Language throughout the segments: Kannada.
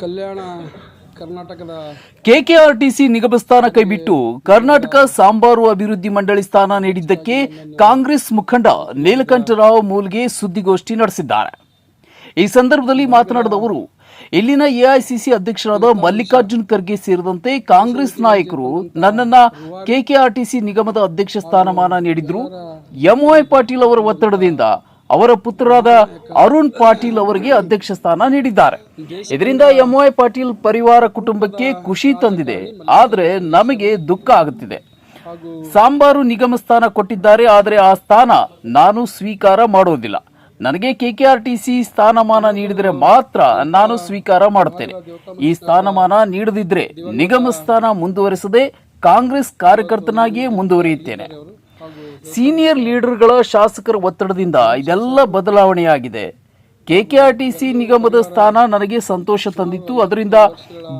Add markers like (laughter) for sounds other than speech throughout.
ಕಲ್ಯಾಣ ಕರ್ನಾಟಕದ ಕೆಕೆಆರ್ಟಿಸಿ ನಿಗಮ ಸ್ಥಾನ ಕೈಬಿಟ್ಟು ಕರ್ನಾಟಕ ಸಾಂಬಾರು ಅಭಿವೃದ್ಧಿ ಮಂಡಳಿ ಸ್ಥಾನ ನೀಡಿದ್ದಕ್ಕೆ ಕಾಂಗ್ರೆಸ್ ಮುಖಂಡ ನೀಲಕಂಠರಾವ್ ಮೂಲ್ಗೆ ಸುದ್ದಿಗೋಷ್ಠಿ ನಡೆಸಿದ್ದಾರೆ. ಈ ಸಂದರ್ಭದಲ್ಲಿ ಮಾತನಾಡಿದ ಅವರು, ಇಲ್ಲಿನ ಎಐಸಿಸಿ ಅಧ್ಯಕ್ಷರಾದ ಮಲ್ಲಿಕಾರ್ಜುನ್ ಖರ್ಗೆ ಸೇರಿದಂತೆ ಕಾಂಗ್ರೆಸ್ ನಾಯಕರು ನನ್ನನ್ನ ಕೆಕೆಆರ್ಟಿಸಿ ನಿಗಮದ ಅಧ್ಯಕ್ಷ ಸ್ಥಾನಮಾನ ನೀಡಿದ್ರು. ಎಂಒಐ ಪಾಟೀಲ್ ಅವರ ಒತ್ತಡದಿಂದ ಅವರ ಪುತ್ರರಾದ ಅರುಣ್ ಪಾಟೀಲ್ ಅವರಿಗೆ ಅಧ್ಯಕ್ಷ ಸ್ಥಾನ ನೀಡಿದ್ದಾರೆ. ಇದರಿಂದ ಎಂವೈ ಪಾಟೀಲ್ ಪರಿವಾರ ಕುಟುಂಬಕ್ಕೆ ಖುಷಿ ತಂದಿದೆ. ಆದರೆ ನಮಗೆ ದುಃಖ ಆಗುತ್ತಿದೆ. ಸಾಂಬಾರು ನಿಗಮ ಸ್ಥಾನ ಕೊಟ್ಟಿದ್ದಾರೆ. ಆದರೆ ಆ ಸ್ಥಾನ ನಾನು ಸ್ವೀಕಾರ ಮಾಡುವುದಿಲ್ಲ ನನಗೆ ಕೆಕೆಆರ್ಟಿಸಿ ಸ್ಥಾನಮಾನ ನೀಡಿದರೆ ಮಾತ್ರ ನಾನು ಸ್ವೀಕಾರ ಮಾಡುತ್ತೇನೆ. ಈ ಸ್ಥಾನಮಾನ ನೀಡದಿದ್ರೆ ನಿಗಮ ಸ್ಥಾನ ಮುಂದುವರಿಸದೆ ಕಾಂಗ್ರೆಸ್ ಕಾರ್ಯಕರ್ತನಾಗಿಯೇ ಮುಂದುವರಿಯುತ್ತೇನೆ. ಸೀನಿಯರ್ ಲೀಡರ್ಗಳ ಶಾಸಕರ ಒತ್ತಡದಿಂದ ಇದೆಲ್ಲ ಬದಲಾವಣೆಯಾಗಿದೆ. ಕೆಕೆಆರ್ಟಿಸಿ ನಿಗಮದ ಸ್ಥಾನ ನನಗೆ ಸಂತೋಷ ತಂದಿತ್ತು. ಅದರಿಂದ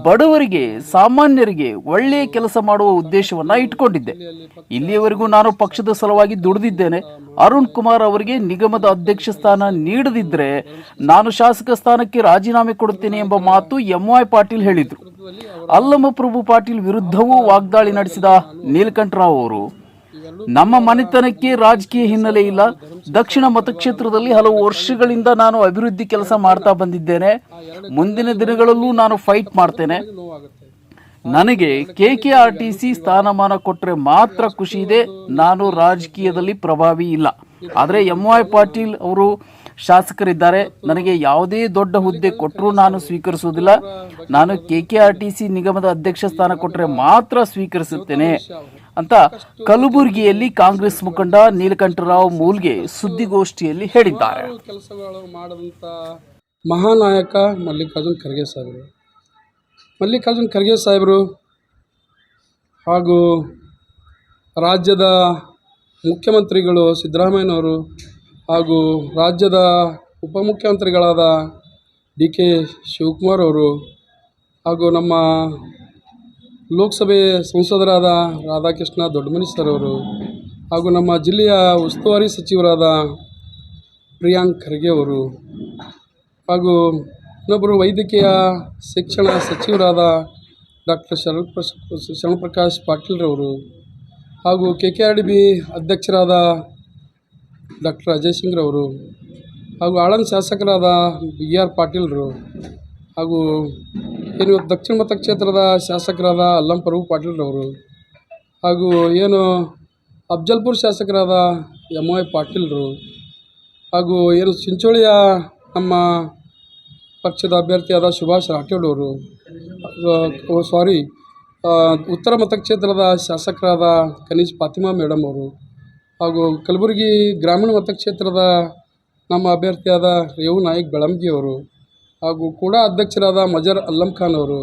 ಬಡವರಿಗೆ, ಸಾಮಾನ್ಯರಿಗೆ ಒಳ್ಳೆಯ ಕೆಲಸ ಮಾಡುವ ಉದ್ದೇಶವನ್ನು ಇಟ್ಕೊಂಡಿದ್ದೆ. ಇಲ್ಲಿಯವರೆಗೂ ನಾನು ಪಕ್ಷದ ಸಲುವಾಗಿ ದುಡಿದಿದ್ದೇನೆ. ಅರುಣ್ ಕುಮಾರ್ ಅವರಿಗೆ ನಿಗಮದ ಅಧ್ಯಕ್ಷ ಸ್ಥಾನ ನೀಡದಿದ್ದರೆ ನಾನು ಶಾಸಕ ಸ್ಥಾನಕ್ಕೆ ರಾಜೀನಾಮೆ ಕೊಡುತ್ತೇನೆ ಎಂಬ ಮಾತು ಎಂವೈ ಪಾಟೀಲ್ ಹೇಳಿದರು. ಅಲ್ಲಮ ಪ್ರಭು ಪಾಟೀಲ್ ವಿರುದ್ಧವೂ ವಾಗ್ದಾಳಿ ನಡೆಸಿದ ನೀಲಕಂಠರಾವ್ ಅವರು. ನಮ್ಮ ಮನೆತನಕ್ಕೆ ರಾಜಕೀಯ ಹಿನ್ನೆಲೆ ಇಲ್ಲ. ದಕ್ಷಿಣ ಮತಕ್ಷೇತ್ರದಲ್ಲಿ ಹಲವು ವರ್ಷಗಳಿಂದ ನಾನು ಅಭಿವೃದ್ಧಿ ಕೆಲಸ ಮಾಡ್ತಾ ಬಂದಿದ್ದೇನೆ. ಮುಂದಿನ ದಿನಗಳಲ್ಲೂ ನಾನು ಫೈಟ್ ಮಾಡ್ತೇನೆ. ನನಗೆ K K R T C ಸ್ಥಾನಮಾನ ಕೊಟ್ಟರೆ ಮಾತ್ರ ಖುಷಿ ಇದೆ. ನಾನು ರಾಜಕೀಯದಲ್ಲಿ ಪ್ರಭಾವಿ ಇಲ್ಲ. ಆದರೆ ಎಂ ವೈ ಪಾಟೀಲ್ ಅವರು ಶಾಸಕರಿದ್ದಾರೆ. ನನಗೆ ಯಾವುದೇ ದೊಡ್ಡ ಹುದ್ದೆ ಕೊಟ್ಟರೂ ನಾನು ಸ್ವೀಕರಿಸುವುದಿಲ್ಲ. ನಾನು ಕೆಕೆಆರ್ಟಿಸಿ ನಿಗಮದ ಅಧ್ಯಕ್ಷ ಸ್ಥಾನ ಕೊಟ್ಟರೆ ಮಾತ್ರ ಸ್ವೀಕರಿಸುತ್ತೇನೆ. ಅಂತ ಕಲಬುರಗಿಯಲ್ಲಿ ಕಾಂಗ್ರೆಸ್ ಮುಖಂಡ ನೀಲಕಂಠರಾವ್ ಮೂಲ್ಗೆ ಸುದ್ದಿಗೋಷ್ಠಿಯಲ್ಲಿ ಹೇಳಿದ್ದಾರೆ. ಕೆಲಸಗಳು ಮಹಾನಾಯಕ ಮಲ್ಲಿಕಾರ್ಜುನ್ ಖರ್ಗೆ ಸಾಹೇಬರು. ಮಲ್ಲಿಕಾರ್ಜುನ್ ಖರ್ಗೆ ಸಾಹೇಬರು ಹಾಗೂ ರಾಜ್ಯದ ಮುಖ್ಯಮಂತ್ರಿಗಳು ಸಿದ್ದರಾಮಯ್ಯನವರು ಹಾಗೂ ರಾಜ್ಯದ ಉಪಮುಖ್ಯಮಂತ್ರಿಗಳಾದ ಡಿ ಕೆ ಶಿವಕುಮಾರ್ ಅವರು ಹಾಗೂ ನಮ್ಮ ಲೋಕಸಭೆ ಸಂಸದರಾದ ರಾಧಾಕೃಷ್ಣ ದೊಡ್ಡಮನಿ ಸರ್ ಅವರು ಹಾಗೂ ನಮ್ಮ ಜಿಲ್ಲೆಯ ಉಸ್ತುವಾರಿ ಸಚಿವರಾದ ಪ್ರಿಯಾಂಕ್ ಖರ್ಗೆ ಅವರು ಹಾಗೂ ಇನ್ನೊಬ್ಬರು ವೈದ್ಯಕೀಯ ಶಿಕ್ಷಣ ಸಚಿವರಾದ ಡಾಕ್ಟರ್ ಶರಣ ಶರಣಪ್ರಕಾಶ್ ಪಾಟೀಲ್ರವರು ಹಾಗೂ K K R D B ಅಧ್ಯಕ್ಷರಾದ ಡಾಕ್ಟರ್ ಅಜಯ್ ಸಿಂಗ್ರವರು ಹಾಗೂ ಆಳಂದ ಶಾಸಕರಾದ ಬಿ ಆರ್ ಪಾಟೀಲ್ರು ಹಾಗೂ ಏನು ಇವತ್ತು ದಕ್ಷಿಣ ಮತಕ್ಷೇತ್ರದ ಶಾಸಕರಾದ ಅಲ್ಲಂ ಪ್ರಭು ಪಾಟೀಲ್ರವರು ಹಾಗೂ ಏನು ಅಫ್ಜಲ್ಪುರ ಶಾಸಕರಾದ ಎಂ ವೈ ಪಾಟೀಲ್ರು ಹಾಗೂ ಏನು ಚಿಂಚೋಳಿಯ ನಮ್ಮ ಪಕ್ಷದ ಅಭ್ಯರ್ಥಿಯಾದ ಸುಭಾಷ್ ರಾಠೋಡ್ ಅವರು ಸಾರಿ ಉತ್ತರ ಮತಕ್ಷೇತ್ರದ ಶಾಸಕರಾದ ಕನೀಶ್ ಫಾತಿಮಾ ಮೇಡಮ್ ಅವರು ಹಾಗೂ ಕಲಬುರಗಿ ಗ್ರಾಮೀಣ ಮತಕ್ಷೇತ್ರದ ನಮ್ಮ ಅಭ್ಯರ್ಥಿಯಾದ ರೇವು ನಾಯಕ್ ಬೆಳಂಗಿ ಅವರು ಹಾಗೂ ಕೂಡ ಅಧ್ಯಕ್ಷರಾದ ಮಜರ್ ಅಲ್ಲಂ ಖಾನ್ ಅವರು,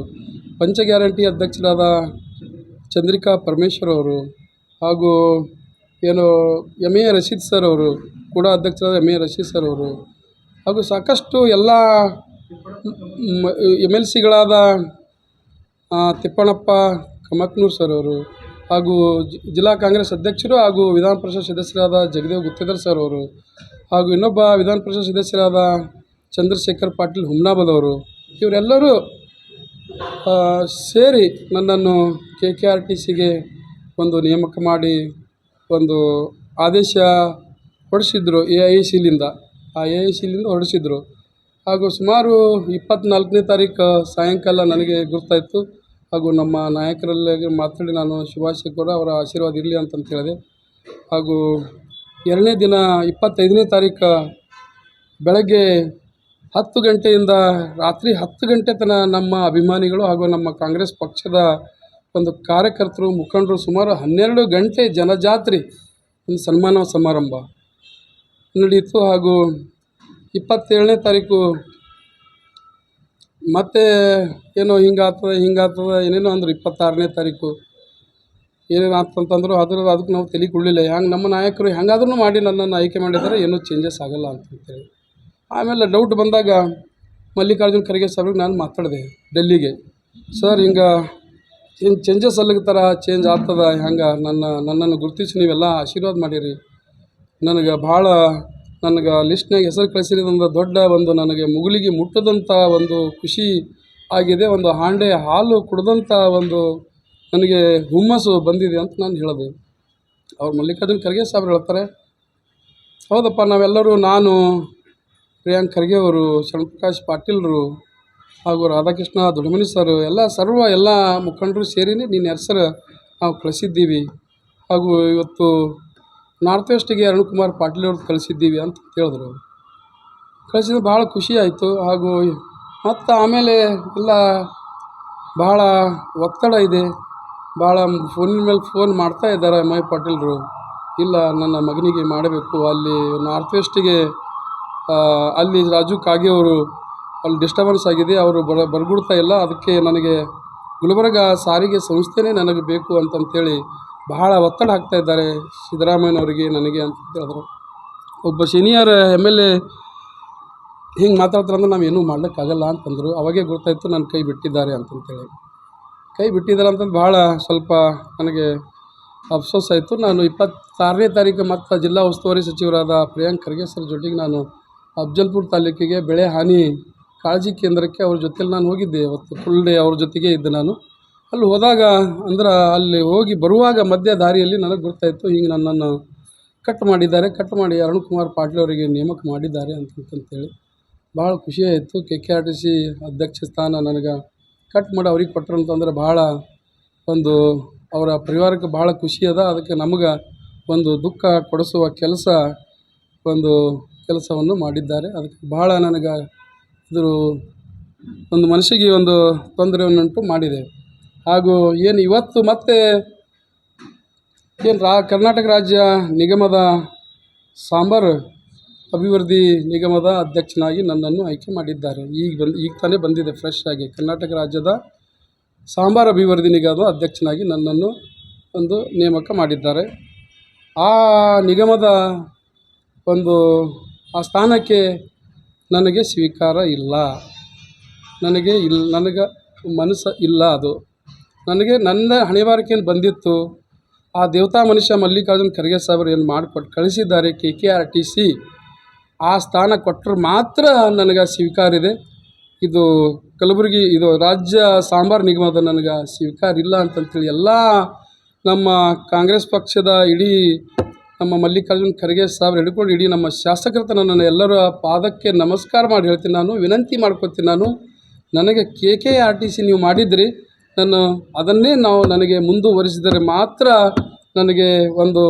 ಪಂಚ ಗ್ಯಾರಂಟಿ ಅಧ್ಯಕ್ಷರಾದ ಚಂದ್ರಿಕಾ ಪರಮೇಶ್ವರ್ ಅವರು ಹಾಗೂ ಏನು ಎಂ ಎ ರಶೀದ್ ಸರ್ ಅವರು ಕೂಡ ಅಧ್ಯಕ್ಷರಾದ ಎಂ ಎ ರಶೀದ್ ಸರ್ ಅವರು ಹಾಗೂ ಸಾಕಷ್ಟು ಎಲ್ಲ ಎಂ ಎಲ್ ಸಿಗಳಾದ ತಿಪ್ಪಣಪ್ಪ ಕಮಕ್ನೂರ್ ಸರ್ ಅವರು ಹಾಗೂ ಜಿಲ್ಲಾ ಕಾಂಗ್ರೆಸ್ ಅಧ್ಯಕ್ಷರು ಹಾಗೂ ವಿಧಾನ ಪರಿಷತ್ ಸದಸ್ಯರಾದ ಜಗದೇವ್ ಗುತ್ತೇದರ್ ಸರ್ ಅವರು ಹಾಗೂ ಇನ್ನೊಬ್ಬ ವಿಧಾನ ಪರಿಷತ್ ಸದಸ್ಯರಾದ ಚಂದ್ರಶೇಖರ್ ಪಾಟೀಲ್ ಹುಮ್ನಾಬಾದ್ ಅವರು ಇವರೆಲ್ಲರೂ ಸೇರಿ ನನ್ನನ್ನು ಕೆ ಕೆ ಆರ್ ಟಿ ಸಿಗೆ ಒಂದು ನೇಮಕ ಮಾಡಿ ಒಂದು ಆದೇಶ ಹೊರಡಿಸಿದ್ರು ಎ ಐ ಸಿಲಿಂದ ಆ ಎ ಐ ಸಿಲಿಂದ ಹೊರಡಿಸಿದ್ರು. ಹಾಗೂ ಸುಮಾರು ಇಪ್ಪತ್ತ್ನಾಲ್ಕನೇ ತಾರೀಕು ಸಾಯಂಕಾಲ ನನಗೆ ಗುರ್ತಾಯಿತು. ಹಾಗೂ ನಮ್ಮ ನಾಯಕರಲ್ಲಿ ಮಾತಾಡಿ ನಾನು ಶುಭಾಶಯ ಕೂಡ ಅವರ ಆಶೀರ್ವಾದ ಇರಲಿ ಅಂತಂತ ಹೇಳಿದೆ. ಹಾಗೂ ಎರಡನೇ ದಿನ ಇಪ್ಪತ್ತೈದನೇ ತಾರೀಕು ಬೆಳಗ್ಗೆ ಹತ್ತು ಗಂಟೆಯಿಂದ ರಾತ್ರಿ ಹತ್ತು ಗಂಟೆ ತನಕ ನಮ್ಮ ಅಭಿಮಾನಿಗಳು ಹಾಗೂ ನಮ್ಮ ಕಾಂಗ್ರೆಸ್ ಪಕ್ಷದ ಒಂದು ಕಾರ್ಯಕರ್ತರು, ಮುಖಂಡರು ಸುಮಾರು ಹನ್ನೆರಡು ಗಂಟೆ ಜನಜಾತ್ರೆ ಒಂದು ಸನ್ಮಾನ ಸಮಾರಂಭ ನಡೆಯಿತು ಹಾಗೂ ಇಪ್ಪತ್ತೇಳನೇ ತಾರೀಕು ಮತ್ತೆ ಏನೋ ಹಿಂಗಾಗ್ತದೆ ಹಿಂಗಾಗ್ತದೆ, ಏನೇನೋ ಅಂದರು ಇಪ್ಪತ್ತಾರನೇ ತಾರೀಕು. ಏನೇನು ಆಗ್ತಂತಂದ್ರು ಅದ್ರ ಅದಕ್ಕೆ ನಾವು ತಲೆ ಕೊಡಲಿಲ್ಲ ಹ್ಯಾಂಗೆ ನಮ್ಮ ನಾಯಕರು ಹೆಂಗಾದ್ರೂ ಮಾಡಿ ನನ್ನನ್ನು ಆಯ್ಕೆ ಮಾಡಿದ್ದಾರೆ, ಏನೂ ಚೇಂಜಸ್ ಆಗಲ್ಲ ಅಂತಂತೇಳಿ. ಆಮೇಲೆ ಡೌಟ್ ಬಂದಾಗ ಮಲ್ಲಿಕಾರ್ಜುನ ಖರ್ಗೆ ಸಾಹೇಬ್ರಿಗೆ ನಾನು ಮಾತಾಡಿದೆ ಡೆಲ್ಲಿಗೆ. ಸರ್, ಹಿಂಗೆ ಏನು ಚೇಂಜಸ್ ಅಲ್ಲಗ್ತಾರ ಚೇಂಜ್ ಆಗ್ತದ? ಹೆಂಗೆ? ನನ್ನ, ನನ್ನನ್ನು ಗುರುತಿಸಿ ನೀವೆಲ್ಲ ಆಶೀರ್ವಾದ ಮಾಡಿರಿ. ನನಗೆ ಭಾಳ, ನನಗೆ ಲಿಸ್ಟ್ನಾಗ ಹೆಸರು ಕಳಿಸಿರೋದಂಥ ದೊಡ್ಡ ಒಂದು ನನಗೆ ಮುಗುಲಿಗೆ ಮುಟ್ಟದಂಥ ಒಂದು ಖುಷಿ ಆಗಿದೆ, ಒಂದು ಹಾಂಡೆ ಹಾಲು ಕುಡ್ದಂಥ ಒಂದು ನನಗೆ ಹುಮ್ಮಸ್ಸು ಬಂದಿದೆ ಅಂತ ನಾನು ಹೇಳಿದೆ. ಅವ್ರು ಮಲ್ಲಿಕಾರ್ಜುನ ಖರ್ಗೆ ಸಾಹೇಬ್ರು ಹೇಳ್ತಾರೆ, ಹೌದಪ್ಪ, ನಾವೆಲ್ಲರೂ ನಾನು ಪ್ರಿಯಾಂಕ್ ಖರ್ಗೆ ಅವರು, ಶರಣಪ್ರಕಾಶ್ ಪಾಟೀಲ್ರು ಹಾಗೂ ರಾಧಾಕೃಷ್ಣ ದೊಡ್ಡಮನಿ ಸರ್, ಎಲ್ಲ ಸರ್ವ ಎಲ್ಲ ಮುಖಂಡರು ಸೇರಿನೇ ನಿನ್ನ ಹೆಸರು ನಾವು ಕಳಿಸಿದ್ದೀವಿ. ಹಾಗೂ ಇವತ್ತು ನಾರ್ತ್ ವೆಸ್ಟಿಗೆ ಅರುಣ್ ಕುಮಾರ್ ಪಾಟೀಲ್ ಅವ್ರದ್ದು ಕಳಿಸಿದ್ದೀವಿ ಅಂತ ಹೇಳಿದ್ರು ಕಳಿಸಿದ ಭಾಳ ಖುಷಿ ಆಯಿತು. ಹಾಗೂ ಮತ್ತು ಆಮೇಲೆ ಎಲ್ಲ ಭಾಳ ಒತ್ತಡ ಇದೆ. ಭಾಳ ಫೋನಿನ ಮೇಲೆ ಫೋನ್ ಮಾಡ್ತಾ ಇದ್ದಾರೆ ಎಂ ಪಾಟೀಲ್ರು. ಇಲ್ಲ ನನ್ನ ಮಗನಿಗೆ ಮಾಡಬೇಕು. ಅಲ್ಲಿ ನಾರ್ತ್ ವೆಸ್ಟಿಗೆ ಅಲ್ಲಿ ರಾಜು ಕಾಗೆ ಅವರು, ಅಲ್ಲಿ ಡಿಸ್ಟರ್ಬೆನ್ಸ್ ಆಗಿದೆ, ಅವರು ಬರ, ಬರ್ಗುಡ್ತಾ ಇಲ್ಲ, ಅದಕ್ಕೆ ನನಗೆ ಗುಲ್ಬರ್ಗ ಸಾರಿಗೆ ಸಂಸ್ಥೆನೇ ನನಗೆ ಬೇಕು ಅಂತಂತೇಳಿ ಬಹಳ ಒತ್ತಡ ಹಾಕ್ತಾ ಇದ್ದಾರೆ ಸಿದ್ದರಾಮಯ್ಯನವರಿಗೆ ನನಗೆ ಅಂತ ಹೇಳಿದ್ರು. ಒಬ್ಬ ಸೀನಿಯರ್ ಎಂ ಎಲ್ ಎ ಹಿಂಗೆ ಮಾತಾಡ್ತಾರಂದ್ರೆ ನಾವು ಏನೂ ಮಾಡೋಕ್ಕಾಗಲ್ಲ ಅಂತಂದರು. ಅವಾಗೇ ಗೊತ್ತಾಯಿತು ನನ್ನ ಕೈ ಬಿಟ್ಟಿದ್ದಾರೆ ಅಂತಂತೇಳಿ. ಕೈ ಬಿಟ್ಟಿದ್ದಾರೆ ಅಂತಂದು ಭಾಳ ಸ್ವಲ್ಪ ನನಗೆ ಅಫ್ಸೋಸ್ ಆಯಿತು. ನಾನು ಇಪ್ಪತ್ತಾರನೇ ತಾರೀಕು ಮತ್ತು ಜಿಲ್ಲಾ ಉಸ್ತುವಾರಿ ಸಚಿವರಾದ ಪ್ರಿಯಾಂಕ್ ಖರ್ಗೆ ಸರ್ ಜೊತೆಗೆ ನಾನು ಅಫ್ಜಲ್ಪುರ ತಾಲೂಕಿಗೆ ಬೆಳೆ ಹಾನಿ ಕಾಳಜಿ ಕೇಂದ್ರಕ್ಕೆ ಅವ್ರ ಜೊತೆಲಿ ನಾನು ಹೋಗಿದ್ದೆ ಅವತ್ತು ಫುಲ್ ಡೇ ಅವ್ರ ಜೊತೆಗೆ ಇದ್ದೆ ನಾನು. ಅಲ್ಲಿ ಹೋದಾಗ ಅಂದ್ರೆ ಅಲ್ಲಿ ಹೋಗಿ ಬರುವಾಗ ಮಧ್ಯ ದಾರಿಯಲ್ಲಿ ನನಗೆ ಗೊತ್ತಾಯಿತು, ಹಿಂಗೆ ನನ್ನನ್ನು ಕಟ್ ಮಾಡಿದ್ದಾರೆ. ಕಟ್ ಮಾಡಿ ಅರುಣ್ ಕುಮಾರ್ ಪಾಟೀಲ್ ಅವರಿಗೆ ನೇಮಕ ಮಾಡಿದ್ದಾರೆ ಅಂತಂತೇಳಿ. ಭಾಳ ಖುಷಿಯಾಯಿತು K K R T C ಅಧ್ಯಕ್ಷ ಸ್ಥಾನ ನನಗೆ ಕಟ್ ಮಾಡಿ ಅವ್ರಿಗೆ ಕೊಟ್ಟರು ಅಂತಂದ್ರೆ ಭಾಳ ಒಂದು ಅವರ ಪರಿವಾರಕ್ಕೆ ಭಾಳ ಖುಷಿ ಅದ. ಅದಕ್ಕೆ ನಮಗೆ ಒಂದು ದುಃಖ ಕೊಡಿಸುವ ಕೆಲಸ ಒಂದು ಕೆಲಸವನ್ನು ಮಾಡಿದ್ದಾರೆ. ಅದಕ್ಕೆ ಬಹಳ ನನಗೆ ಇದು ಒಂದು ಮನಸ್ಸಿಗೆ ಒಂದು ತೊಂದರೆಯನ್ನುಂಟು ಮಾಡಿದೆ. ಹಾಗೂ ಏನು ಇವತ್ತು ಮತ್ತೆ ಏನು ರಾ ಕರ್ನಾಟಕ ರಾಜ್ಯ ನಿಗಮದ ಸಾಂಬಾರು ಅಭಿವೃದ್ಧಿ ನಿಗಮದ ಅಧ್ಯಕ್ಷನಾಗಿ ನನ್ನನ್ನು ಆಯ್ಕೆ ಮಾಡಿದ್ದಾರೆ. ಈಗ ಬಂದು, ಈಗ ತಾನೇ ಬಂದಿದೆ ಫ್ರೆಶ್ ಆಗಿ. ಕರ್ನಾಟಕ ರಾಜ್ಯದ ಸಾಂಬಾರು ಅಭಿವೃದ್ಧಿ ನಿಗಮದ ಅಧ್ಯಕ್ಷನಾಗಿ ನನ್ನನ್ನು ಒಂದು ನೇಮಕ ಮಾಡಿದ್ದಾರೆ. ಆ ನಿಗಮದ ಒಂದು ಆ ಸ್ಥಾನಕ್ಕೆ ನನಗೆ ಸ್ವೀಕಾರ ಇಲ್ಲ. ನನಗೆ ಇಲ್ಲ ನನಗೆ ಮನಸ್ಸು ಇಲ್ಲ ಅದು. ನನಗೆ ನನ್ನ ಹಣೆಬಾರಿಕೆಯನ್ನು ಬಂದಿತ್ತು. ಆ ದೇವತಾ ಮನುಷ್ಯ ಮಲ್ಲಿಕಾರ್ಜುನ್ ಖರ್ಗೆ ಸಾಹೇಬರು ಏನು ಮಾಡಿಕೊಟ್ಟು ಕಳಿಸಿದ್ದಾರೆ K K R T C. ಆ ಸ್ಥಾನ ಕೊಟ್ಟರೆ ಮಾತ್ರ ನನಗೆ ಸ್ವೀಕಾರ ಇದೆ. ಇದು ಕಲಬುರಗಿ, ಇದು ರಾಜ್ಯ ಸಾಂಬಾರು ನಿಗಮದ ನನಗೆ ಸ್ವೀಕಾರ ಇಲ್ಲ ಅಂತಂತೇಳಿ ಎಲ್ಲ ನಮ್ಮ ಕಾಂಗ್ರೆಸ್ ಪಕ್ಷದ ಇಡೀ ನಮ್ಮ ಮಲ್ಲಿಕಾರ್ಜುನ್ ಖರ್ಗೆ ಸಾಹೇಬ್ರು ಹಿಡ್ಕೊಂಡು ಇಡೀ ನಮ್ಮ ಶಾಸಕರ ನನ್ನ ಎಲ್ಲರ ಪಾದಕ್ಕೆ ನಮಸ್ಕಾರ ಮಾಡಿ ಹೇಳ್ತೀನಿ ನಾನು ವಿನಂತಿ ಮಾಡ್ಕೊತೀನಿ ನಾನು. ನನಗೆ K K R T C ನೀವು ಮಾಡಿದ್ರಿ. ನಾನು ಅದನ್ನೇ ನಾವು ನನಗೆ ಮುಂದುವರಿಸಿದರೆ ಮಾತ್ರ ನನಗೆ ಒಂದು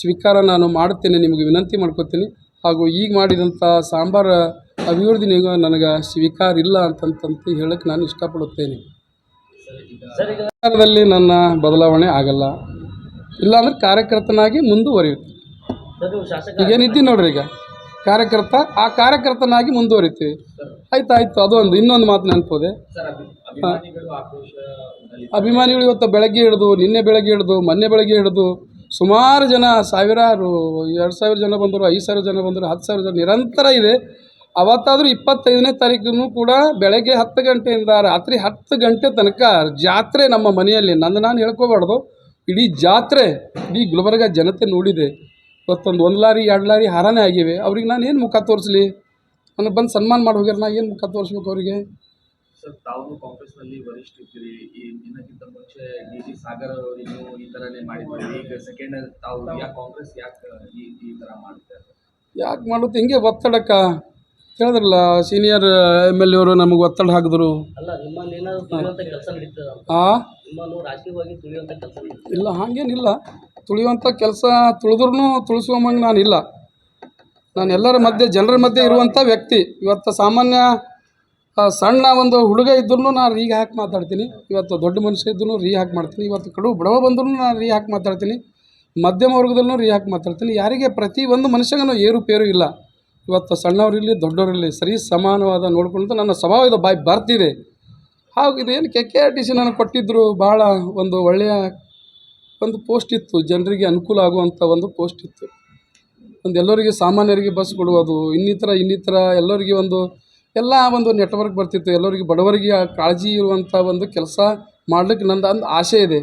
ಸ್ವೀಕಾರ ನಾನು ಮಾಡುತ್ತೇನೆ ನಿಮಗೆ ವಿನಂತಿ ಮಾಡ್ಕೊತೀನಿ. ಹಾಗೂ ಈಗ ಮಾಡಿದಂಥ ಸಾಂಬಾರ ಅಭಿವೃದ್ಧಿ ನೀವು ನನಗೆ ಸ್ವೀಕಾರ ಇಲ್ಲ ಅಂತಂತಂತ ಹೇಳಕ್ಕೆ ನಾನು ಇಷ್ಟಪಡುತ್ತೇನೆ. ಸರ್ಕಾರದಲ್ಲಿ ನನ್ನ ಬದಲಾವಣೆ ಆಗಲ್ಲ. ಇಲ್ಲಾಂದ್ರೆ ಕಾರ್ಯಕರ್ತನಾಗಿ ಮುಂದುವರಿಯುತ್ತೆ. ಈಗೇನಿದ್ದೀನಿ ನೋಡ್ರಿ ಈಗ? ಕಾರ್ಯಕರ್ತ ಆ ಕಾರ್ಯಕರ್ತನಾಗಿ ಮುಂದುವರಿತೀವಿ. ಆಯ್ತು ಆಯಿತು ಅದೊಂದು. ಇನ್ನೊಂದು ಮಾತು ನೆನಪೋದೆ. ಅಭಿಮಾನಿಗಳು ಇವತ್ತು ಬೆಳಗ್ಗೆ ಹಿಡಿದು ನಿನ್ನೆ ಬೆಳಗ್ಗೆ ಹಿಡಿದು ಮೊನ್ನೆ ಬೆಳಗ್ಗೆ ಹಿಡಿದು ಸುಮಾರು ಜನ ಸಾವಿರಾರು ಎರಡು ಸಾವಿರ ಜನ ಬಂದರು ಐದು ಸಾವಿರ ಜನ ಬಂದರು ಹತ್ತು ಸಾವಿರ ಜನ ನಿರಂತರ ಇದೆ. ಅವತ್ತಾದರೂ ಇಪ್ಪತ್ತೈದನೇ ತಾರೀಕು ಕೂಡ ಬೆಳಗ್ಗೆ ಹತ್ತು ಗಂಟೆಯಿಂದ ರಾತ್ರಿ ಹತ್ತು ಗಂಟೆ ತನಕ ಜಾತ್ರೆ ನಮ್ಮ ಮನೆಯಲ್ಲಿ. ನಂದು ನಾನು ಹೇಳ್ಕೊಬಾರ್ದು. ಇಡೀ ಜಾತ್ರೆ ಇಡೀ ಗುಲ್ಬರ್ಗ ಜನತೆ ನೋಡಿದೆ. ಇವತ್ತೊಂದು ಒಂದು ಲಾರಿ ಎರಡು ಲಾರಿ ಹಾರಾನೇ ಆಗಿವೆ. ಅವ್ರಿಗೆ ನಾನು ಏನು ಮುಖ ತೋರಿಸ್ಲಿ? ನನಗೆ ಬಂದು ಸನ್ಮಾನ ಮಾಡಿ ಹೋಗ್ಯಾರ ನಾ ಏನು ಮುಖ ತೋರಿಸ್ಬೇಕು ಅವರಿಗೆ? ಸರ್ ತಾವು ಕಾಂಗ್ರೆಸ್ನಲ್ಲಿ ವರಿಷ್ಠ ಇರ್ತೀರಿ ಈ ಇನ್ನಕ್ಕಿಂತ ಮುಂಚೆ ಡಿ ಸಿ ಸಾಗರ್ ಅವರಿಗೂ ಈ ಥರನೇ ಮಾಡಿದ್ರು. ಈಗ ಸೆಕೆಂಡ್ ತಾವು ಯಾಕೆ ಕಾಂಗ್ರೆಸ್ ಯಾಕೆ ಈ ಈ ಥರ ಮಾಡ್ತಾರೆ ಯಾಕೆ ಮಾಡುತ್ತೆ? ಹಿಂಗೆ ಒತ್ತಡಕ್ಕೆ? ಹೇಳಿದ್ರಲ್ಲ ಸೀನಿಯರ್ ಎಂ ಎಲ್ ಎವರು ನಮಗೆ ಒತ್ತಡ ಹಾಕಿದ್ರು? ನಡೀತದೆ? ಇಲ್ಲ ಹಾಗೇನಿಲ್ಲ. ತುಳಿಯುವಂಥ ಕೆಲಸ ತುಳಿದ್ರೂ ತುಳಿಸುವಂಗೆ ನಾನು ಇಲ್ಲ ನಾನು ಎಲ್ಲರ ಮಧ್ಯೆ ಜನರ ಮಧ್ಯೆ ಇರುವಂಥ ವ್ಯಕ್ತಿ. ಇವತ್ತು ಸಾಮಾನ್ಯ ಸಣ್ಣ ಒಂದು ಹುಡುಗ ಇದ್ರೂ ನಾನು ರೀ ಹಾಕಿ ಮಾತಾಡ್ತೀನಿ. ಇವತ್ತು ದೊಡ್ಡ ಮನುಷ್ಯ ಇದ್ರೂ ರೀ ಹಾಕಿ ಮಾಡ್ತೀನಿ. ಇವತ್ತು ಕಡು ಬಡವ ಬಂದ್ರೂ ನಾನು ರೀ ಹಾಕಿ ಮಾತಾಡ್ತೀನಿ. ಮಧ್ಯಮ ವರ್ಗದಲ್ಲೂ ರೀ ಹಾಕಿ ಮಾತಾಡ್ತೀನಿ. ಯಾರಿಗೆ ಪ್ರತಿ ಒಂದು ಮನುಷ್ಯಗೂ ಏರುಪೇರು ಇಲ್ಲ. ಇವತ್ತು ಸಣ್ಣವರಿರಲಿ ದೊಡ್ಡವರಿರಲಿ ಸರಿ ಸಮಾನವಾದ ನೋಡ್ಕೊಂಡು ನನ್ನ ಸ್ವಭಾವ ಇದು ಬಾಯಿ ಬರ್ತಿದೆ. ಹಾಗೂ ಇದೇನು K K R T C ನನಗೆ ಕೊಟ್ಟಿದ್ದರು ಭಾಳ ಒಂದು ಒಳ್ಳೆಯ ಒಂದು ಪೋಸ್ಟ್ ಇತ್ತು. ಜನರಿಗೆ ಅನುಕೂಲ ಆಗುವಂಥ ಒಂದು ಪೋಸ್ಟ್ ಇತ್ತು. ಒಂದು ಎಲ್ಲರಿಗೆ ಸಾಮಾನ್ಯರಿಗೆ ಬಸ್ ಕೊಡುವುದು, ಇನ್ನಿತರ ಇನ್ನಿತರ ಎಲ್ಲರಿಗೆ ಒಂದು ಎಲ್ಲ ಒಂದು ನೆಟ್ವರ್ಕ್ ಬರ್ತಿತ್ತು. ಎಲ್ಲರಿಗೆ ಬಡವರಿಗೆ ಕಾಳಜಿ ಇರುವಂಥ ಒಂದು ಕೆಲಸ ಮಾಡ್ಲಿಕ್ಕೆ ನಂದು ಒಂದು ಆಸೆ ಇದೆ.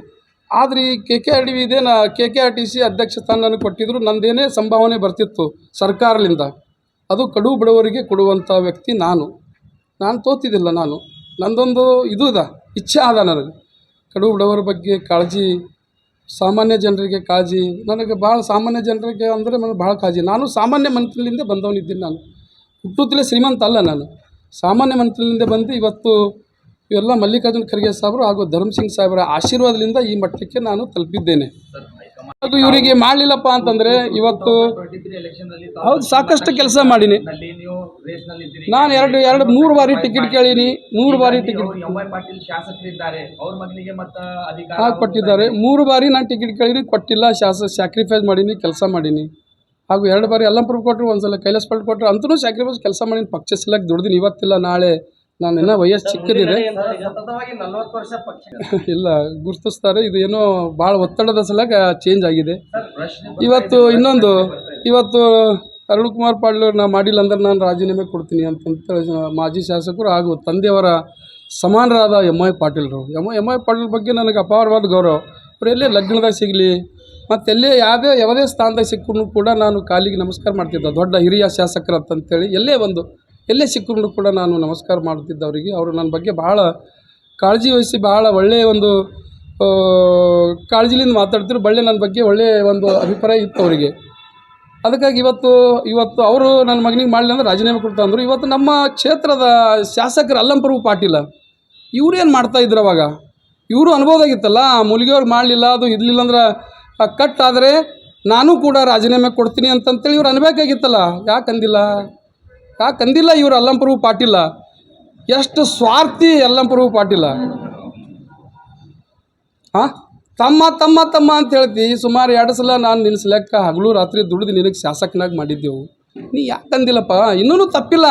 ಆದರೆ ಈ ಕೆ ಕೆ ಆರ್ ಡಿ ನಾ K K R T C ಅಧ್ಯಕ್ಷ ಸ್ಥಾನ ನನಗೆ ಕೊಟ್ಟಿದ್ದರು ನಂದೇನೇ ಸಂಭಾವನೆ ಬರ್ತಿತ್ತು ಸರ್ಕಾರದಿಂದ. ಅದು ಕಡು ಬಡವರಿಗೆ ಕೊಡುವಂಥ ವ್ಯಕ್ತಿ ನಾನು. ನಾನು ತೋತಿದ್ದಿಲ್ಲ ನಾನು. ನಂದೊಂದು ಇದು ಅದ ಇಚ್ಛೆ ಅದ ನನಗೆ. ಕಡು ಬಡವರ ಬಗ್ಗೆ ಕಾಳಜಿ, ಸಾಮಾನ್ಯ ಜನರಿಗೆ ಕಾಳಜಿ. ನನಗೆ ಭಾಳ ಸಾಮಾನ್ಯ ಜನರಿಗೆ ಅಂದರೆ ನನಗೆ ಭಾಳ ಕಾಳಜಿ. ನಾನು ಸಾಮಾನ್ಯ ಮಂತ್ರಿಲಿಂದ ಬಂದವನಿದ್ದೀನಿ ನಾನು. ಹುಟ್ಟುತ್ತಲೇ ಶ್ರೀಮಂತ ಅಲ್ಲ ನಾನು. ಸಾಮಾನ್ಯ ಮಂತ್ರಿಲಿಂದ ಬಂದು ಇವತ್ತು ಇವೆಲ್ಲ ಮಲ್ಲಿಕಾರ್ಜುನ ಖರ್ಗೆ ಸಾಹೇಬರು ಹಾಗೂ ಧರ್ಮಸಿಂಗ್ ಸಾಹೇಬರ ಆಶೀರ್ವಾದದಿಂದ ಈ ಮಟ್ಟಕ್ಕೆ ನಾನು ತಲುಪಿದ್ದೇನೆ. ಇವರಿಗೆ ಮಾಡಲಿಲ್ಲಪ್ಪ ಅಂತಂದರೆ ಇವತ್ತು ಹೌದು ಸಾಕಷ್ಟು ಕೆಲಸ ಮಾಡೀನಿ. ನಾನು ಎರಡು ಎರಡು ಮೂರು ಬಾರಿ ಟಿಕೆಟ್ ಕೇಳೀನಿ ಮೂರು ಬಾರಿ ಟಿಕೆಟ್ ಹಾಗೆ ಹಾಂ ಕೊಟ್ಟಿದ್ದಾರೆ. ಮೂರು ಬಾರಿ ನಾನು ಟಿಕೆಟ್ ಕೇಳೀನಿ ಕೊಟ್ಟಿಲ್ಲ ಶಾಸ ಸ್ಯಾಕ್ರಿಫೈಸ್ ಮಾಡೀನಿ ಕೆಲಸ ಮಾಡೀನಿ. ಹಾಗೂ ಎರಡು ಬಾರಿ ಅಲ್ಲಂಪುರ ಕೊಟ್ಟರು ಒಂದ್ಸಲ ಕೈಲಾಸ ಪಟ್ಟು ಕೊಟ್ಟರು ಅಂತೂ ಸ್ಯಾಕ್ರಿಫೈಸ್ ಕೆಲಸ ಮಾಡೀನಿ ಪಕ್ಷ ಸಲಕ್ಕೆ ದುಡ್ದಿನಿ ಇವತ್ತಿಲ್ಲ ನಾಳೆ ನಾನು ಇನ್ನೂ ವಯಸ್ಸು ಚಿಕ್ಕದಿದೆ. (laughs) ಇಲ್ಲ ಗುರುತಿಸ್ತಾರೆ. ಇದು ಏನೋ ಭಾಳ ಒತ್ತಡದ ಸಲಕ ಚೇಂಜ್ ಆಗಿದೆ. ಇವತ್ತು ಇನ್ನೊಂದು ಇವತ್ತು ಅರುಣ್ ಕುಮಾರ್ ಪಾಟೀಲ್ ನಾ ಮಾಡಿಲ್ಲ ಅಂದ್ರೆ ನಾನು ರಾಜೀನಾಮೆ ಕೊಡ್ತೀನಿ ಅಂತಂತೇಳಿ ಮಾಜಿ ಶಾಸಕರು ಹಾಗೂ ತಂದೆಯವರ ಸಮಾನರಾದ ಎಂ ಐ ಪಾಟೀಲ್ರು ಎಂ ಎಂ ಐ ಪಾಟೀಲ್ ಬಗ್ಗೆ ನನಗೆ ಅಪಾರವಾದ ಗೌರವ. ಅವ್ರು ಎಲ್ಲೇ ಲಗ್ನದಾಗ ಸಿಗಲಿ ಮತ್ತು ಎಲ್ಲೇ ಯಾವುದೇ ಯಾವುದೇ ಸ್ಥಾನದಾಗ ಸಿಕ್ಕೂ ಕೂಡ ನಾನು ಕಾಲಿಗೆ ನಮಸ್ಕಾರ ಮಾಡ್ತಿದ್ದೆ. ದೊಡ್ಡ ಹಿರಿಯ ಶಾಸಕರು ಅಂತಂತೇಳಿ ಎಲ್ಲೇ ಒಂದು ಎಲ್ಲೇ ಸಿಕ್ಕೊಂಡು ಕೂಡ ನಾನು ನಮಸ್ಕಾರ ಮಾಡುತ್ತಿದ್ದವರಿಗೆ, ಅವರು ನನ್ನ ಬಗ್ಗೆ ಭಾಳ ಕಾಳಜಿ ವಹಿಸಿ ಭಾಳ ಒಳ್ಳೆಯ ಒಂದು ಕಾಳಜಿಲಿಂದ ಮಾತಾಡ್ತಿದ್ರು, ಬಳ್ಳೆ ನನ್ನ ಬಗ್ಗೆ ಒಳ್ಳೆಯ ಒಂದು ಅಭಿಪ್ರಾಯ ಇತ್ತು ಅವರಿಗೆ. ಅದಕ್ಕಾಗಿ ಇವತ್ತು ಇವತ್ತು ಅವರು ನನ್ನ ಮಗನಿಗೆ ಮಾಡಲಿ ಅಂದ್ರೆ ರಾಜೀನಾಮೆ ಕೊಡ್ತಾ ಅಂದರು. ಇವತ್ತು ನಮ್ಮ ಕ್ಷೇತ್ರದ ಶಾಸಕರು ಅಲ್ಲಂಪ್ರಭು ಪಾಟೀಲ ಇವರೇನು ಮಾಡ್ತಾ ಇದ್ರು ಅವಾಗ? ಇವರು ಆ ಮುಲಿಗೆಯವ್ರಿಗೆ ಮಾಡಲಿಲ್ಲ, ಅದು ಇರಲಿಲ್ಲ ಅಂದ್ರೆ ಕಟ್ ಆದರೆ ನಾನು ಕೂಡ ರಾಜೀನಾಮೆ ಕೊಡ್ತೀನಿ ಅಂತಂತೇಳಿ ಇವ್ರು ಅನ್ಬೇಕಾಗಿತ್ತಲ್ಲ ಯಾಕೆ ಅಂದಿಲ್ಲ, ಇವರು ಅಲ್ಲಂಪ್ರಭು ಪಾಟೀಲ ಎಷ್ಟು ಸ್ವಾರ್ಥಿ ಅಲ್ಲಂಪ್ರಭು ಪಾಟೀಲ ಹಾಂ ತಮ್ಮ ತಮ್ಮ ತಮ್ಮ ಅಂತ ಹೇಳ್ತಿ, ಸುಮಾರು ಎರಡು ಸಲ ನಾನು ನಿನ್ನ ಲೆಕ್ಕ ಹಗಲು ರಾತ್ರಿ ದುಡಿದು ನಿನಗೆ ಶಾಸಕನಾಗಿ ಮಾಡಿದ್ದೆವು. ನೀ ಯಾಕಂದಿಲ್ಲಪ್ಪ ಇನ್ನೂ ತಪ್ಪಿಲ್ಲ.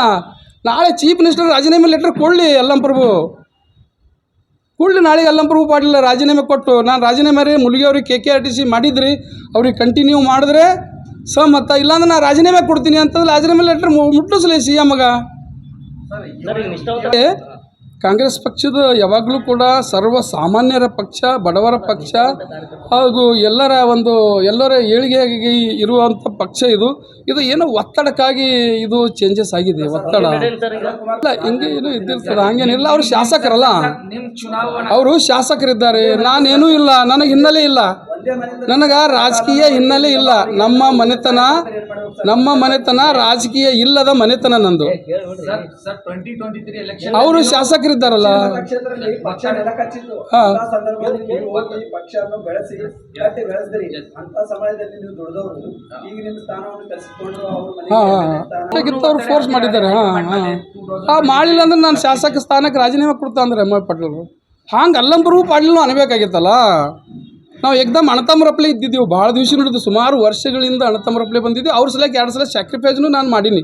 ನಾಳೆ ಚೀಫ್ ಮಿನಿಸ್ಟರ್ ರಾಜೀನಾಮೆ ಲೆಟರ್ ಕೊಡಲಿ ಅಲ್ಲಂಪ್ರಭು ಕೂಡಲಿ, ನಾಳೆಗೆ ಅಲ್ಲಂಪ್ರಭು ಪಾಡಿಲ್ಲ ರಾಜೀನಾಮೆ ಕೊಟ್ಟು. ನಾನು ರಾಜೀನಾಮೆ ರೀ ಮುಳುಗಿ ಅವ್ರಿಗೆ K K R T C ಮಾಡಿದ್ರಿ. ಅವ್ರಿಗೆ ಕಂಟಿನ್ಯೂ ಮಾಡಿದ್ರೆ ಸಮ್ಮತ್ತ ಇಲ್ಲಾಂದ್ರೆ ನಾನು ರಾಜೀನಾಮೆ ಕೊಡ್ತೀನಿ ಅಂತಂದ್ರೆ ರಾಜೀನಾಮೆ ಲೆಟ್ರ್ ಮುಟ್ಟಿಸ್ಲಿ ಸಿ ಎಮ್ಗ ಕಾಂಗ್ರೆಸ್ ಪಕ್ಷದ ಯಾವಾಗಲೂ ಕೂಡ ಸರ್ವ ಸಾಮಾನ್ಯರ ಪಕ್ಷ ಬಡವರ ಪಕ್ಷ ಹಾಗೂ ಎಲ್ಲರ ಒಂದು ಎಲ್ಲರ ಏಳಿಗೆಯಾಗಿ ಇರುವಂಥ ಪಕ್ಷ ಇದು. ಇದು ಏನೋ ಒತ್ತಡಕ್ಕಾಗಿ ಇದು ಚೇಂಜಸ್ ಆಗಿದೆ ಒತ್ತಡ. ಇಲ್ಲ ಹಿಂಗೆ ಏನೋ ಇದ್ದಿರ್ತದೆ ಹಂಗೇನಿಲ್ಲ ಅವರು ಶಾಸಕರಲ್ಲ. ಅವರು ಶಾಸಕರಿದ್ದಾರೆ. ನಾನೇನೂ ಇಲ್ಲ ನನಗೆ ಹಿನ್ನೆಲೆ ಇಲ್ಲ. ನನಗೆ ರಾಜಕೀಯ ಹಿನ್ನೆಲೆ ಇಲ್ಲ. ನಮ್ಮ ಮನೆತನ ನಮ್ಮ ಮನೆತನ ರಾಜಕೀಯ ಇಲ್ಲದ ಮನೆತನ ನಂದು. ಅವರು ಶಾಸಕರಿದ್ದಾರಲ್ಲ. ಅವ್ರ ಫೋರ್ಸ್ ಮಾಡಿದ್ದಾರೆ. ಹಾಂ ಹಾಂ ಮಾಡಿಲ್ಲ ಅಂದ್ರೆ ನಾನು ಶಾಸಕ ಸ್ಥಾನಕ್ಕೆ ರಾಜೀನಾಮೆ ಕೊಡ್ತಾ ಅಂದ್ರೆ ಐ ಪಾಟೀಲ್ರು ಹಂಗೆ ಅಲ್ಲಂಬರು ಪಾಟೀಲ್ನು ಅನ್ಬೇಕಾಗಿತ್ತಲ್ಲ. ನಾವು ಎಕ್ದಮ್ ಅಣತಮ್ಮರಪ್ಲೆ ಇದ್ದಿದ್ದೀವಿ. ಭಾಳ ದಿವಸ ನೋಡಿದ್ದು ಸುಮಾರು ವರ್ಷಗಳಿಂದ ಅಣತಮ್ಮರಪ್ಲೆ ಬಂದಿದ್ದೀವಿ ಅವ್ರ ಸಲಕ್ಕೆ ಎರಡು ಸಲ ಸ್ಯಾಕ್ರಿಫೈಸ್ನು ನಾನು ಮಾಡೀನಿ.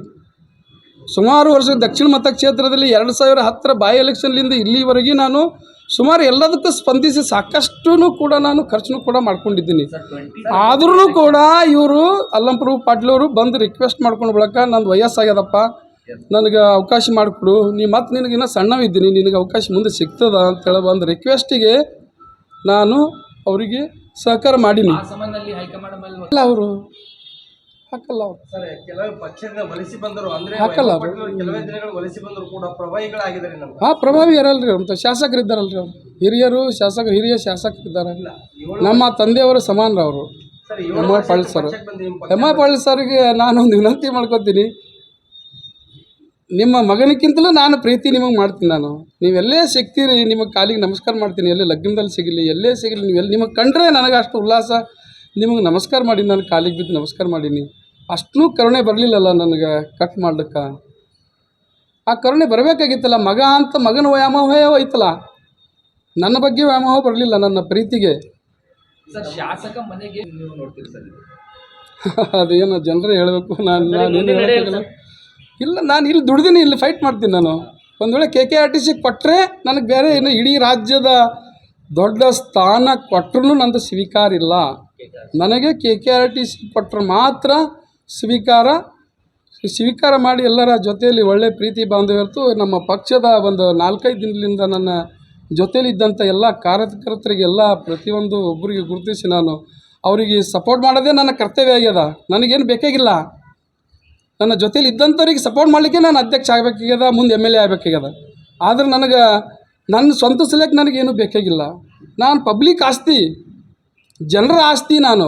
ಸುಮಾರು ವರ್ಷ ದಕ್ಷಿಣ ಮತಕ್ಷೇತ್ರದಲ್ಲಿ ಎರಡು ಸಾವಿರ ಹತ್ತರ ಬಾಯ್ ಎಲೆಕ್ಷನ್ಲಿಂದ ಇಲ್ಲಿವರೆಗೆ ನಾನು ಸುಮಾರು ಎಲ್ಲದಕ್ಕೂ ಸ್ಪಂದಿಸಿ ಸಾಕಷ್ಟು ಕೂಡ ನಾನು ಖರ್ಚು ಕೂಡ ಮಾಡ್ಕೊಂಡಿದ್ದೀನಿ. ಆದ್ರೂ ಕೂಡ ಇವರು ಅಲ್ಲಂಪ್ರಭು ಪಾಟೀಲವರು ಬಂದು ರಿಕ್ವೆಸ್ಟ್ ಮಾಡ್ಕೊಂಡು ಬಳಕ ನಂದು ವಯಸ್ಸಾಗ್ಯದಪ್ಪ. ನನಗೆ ಅವಕಾಶ ಮಾಡಿಕೊಡು. ನೀ ಮತ್ತೆ ನಿನಗೆ ಇನ್ನೂ ಸಣ್ಣವಿದ್ದೀನಿ. ನಿನಗೆ ಅವಕಾಶ ಮುಂದೆ ಸಿಗ್ತದ ಅಂತೇಳಿ ಒಂದು ರಿಕ್ವೆಸ್ಟಿಗೆ ನಾನು ಅವರಿಗೆ ಸಹಕಾರ ಮಾಡೀನಿ. ಇಲ್ಲ ಅವರು. ಹಾಕಲ್ಲ ಅವರು. ಸರ್ ಕೆಲವೇ ಪಕ್ಷದಿಂದ ವಲಸಿ ಬಂದರು ಅಂದ್ರೆ ಹಾಕಲ್ಲ ಅವರು. ಕೆಲವೇ ದಿನಗಳು ವಲಸಿ ಬಂದರು ಕೂಡ ಪ್ರಭಾವಿಗಳಾಗಿದ್ದಾರೆ ನಮ್ಮ ಹಾಂ ಪ್ರಭಾವಿ ಇರಲ್ರಿ ಅಂತ ಶಾಸಕರು ಇದ್ದಾರಲ್ರಿ ಅವರು. ಹಿರಿಯರು ಶಾಸಕರು ಹಿರಿಯ ಶಾಸಕರು ಇದ್ದಾರೆ. ನಮ್ಮ ತಂದೆಯವರು ಸಮಾನರ ಅವರು. ಸರ್ ಎಂ ಐ ಪಾಳ್ ಸರ್. ಬಂದು ನಿಮ್ಮ ಎಂ ಐ ಪಾಳ್ ಸರ್ಗೆ ನಾನೊಂದು ವಿನಂತಿ ಮಾಡ್ಕೊತೀನಿ. ನಿಮ್ಮ ಮಗನಿಗಿಂತಲೂ ನಾನು ಪ್ರೀತಿ ನಿಮಗೆ ಮಾಡ್ತೀನಿ ನಾನು. ನೀವೆಲ್ಲೇ ಸಿಗ್ತೀರಿ ನಿಮಗೆ ಕಾಲಿಗೆ ನಮಸ್ಕಾರ ಮಾಡ್ತೀನಿ ಎಲ್ಲೇ ಲಗ್ನದಲ್ಲಿ ಸಿಗಲಿ ಎಲ್ಲೇ ಸಿಗಲಿ ನೀವು ಎಲ್ಲಿ ನಿಮಗೆ ಕಂಡ್ರೆ ನನಗೆ ಅಷ್ಟು ಉಲ್ಲಾಸ. ನಿಮಗೆ ನಮಸ್ಕಾರ ಮಾಡೀನಿ ನಾನು ಕಾಲಿಗೆ ಬಿದ್ದು ನಮಸ್ಕಾರ ಮಾಡೀನಿ. ಅಷ್ಟೂ ಕರುಣೆ ಬರಲಿಲ್ಲಲ್ಲ ನನಗೆ ಕಟ್ ಮಾಡ್ಲಿಕ್ಕೆ. ಆ ಕರುಣೆ ಬರಬೇಕಾಗಿತ್ತಲ್ಲ ಮಗ ಅಂತ ಮಗನ ವ್ಯಾಮೋಹವೇ ಐತಲ್ಲ ನನ್ನ ಬಗ್ಗೆ ವ್ಯಾಮೋಹ ಬರಲಿಲ್ಲ ನನ್ನ ಪ್ರೀತಿಗೆ. ಶಾಸಕ ಮನೆಗೆ ನೀವು ನೋಡ್ತೀರಿ ಸರ್. ಅದೇನು ಜನರೇ ಹೇಳಬೇಕು ನಾನು ನಾನು ಇಲ್ಲ, ನಾನು ಇಲ್ಲಿ ದುಡ್ದೀನಿ, ಇಲ್ಲಿ ಫೈಟ್ ಮಾಡ್ತೀನಿ ನಾನು. ಒಂದು ವೇಳೆ K K R T C ಕೊಟ್ಟರೆ ನನಗೆ ಬೇರೆ ಏನು ಇಡೀ ರಾಜ್ಯದ ದೊಡ್ಡ ಸ್ಥಾನ ಕೊಟ್ಟರು ನಂದು ಸ್ವೀಕಾರ ಇಲ್ಲ. ನನಗೆ K K R T C ಕೊಟ್ಟರೆ ಮಾತ್ರ ಸ್ವೀಕಾರ ಸ್ವೀಕಾರ ಮಾಡಿ ಎಲ್ಲರ ಜೊತೆಯಲ್ಲಿ ಒಳ್ಳೆ ಪ್ರೀತಿ ಬಾಂಧವ್ಯರ್ತು ನಮ್ಮ ಪಕ್ಷದ ಒಂದು ನಾಲ್ಕೈದು ದಿನದಿಂದ ನನ್ನ ಜೊತೆಯಲ್ಲಿದ್ದಂಥ ಎಲ್ಲ ಕಾರ್ಯಕರ್ತರಿಗೆಲ್ಲ ಪ್ರತಿಯೊಂದು ಒಬ್ಬರಿಗೆ ಗುರುತಿಸಿ ನಾನು ಅವರಿಗೆ ಸಪೋರ್ಟ್ ಮಾಡೋದೇ ನನ್ನ ಕರ್ತವ್ಯ ಆಗ್ಯದ. ನನಗೇನು ಬೇಕಾಗಿಲ್ಲ. ನನ್ನ ಜೊತೆಲಿ ಇದ್ದಂಥವ್ರಿಗೆ ಸಪೋರ್ಟ್ ಮಾಡಲಿಕ್ಕೆ ನಾನು ಅಧ್ಯಕ್ಷ ಆಗಬೇಕಾಗ್ಯದ, ಮುಂದೆ ಎಂ ಎಲ್ ಎ ಆಗಬೇಕಾಗ್ಯದ. ಆದ್ರೆ ನನಗೆ, ನನ್ನ ಸ್ವಂತ ಸಲಕ್ಕೆ ನನಗೇನು ಬೇಕಾಗಿಲ್ಲ. ನಾನು ಪಬ್ಲಿಕ್ ಆಸ್ತಿ, ಜನರ ಆಸ್ತಿ ನಾನು.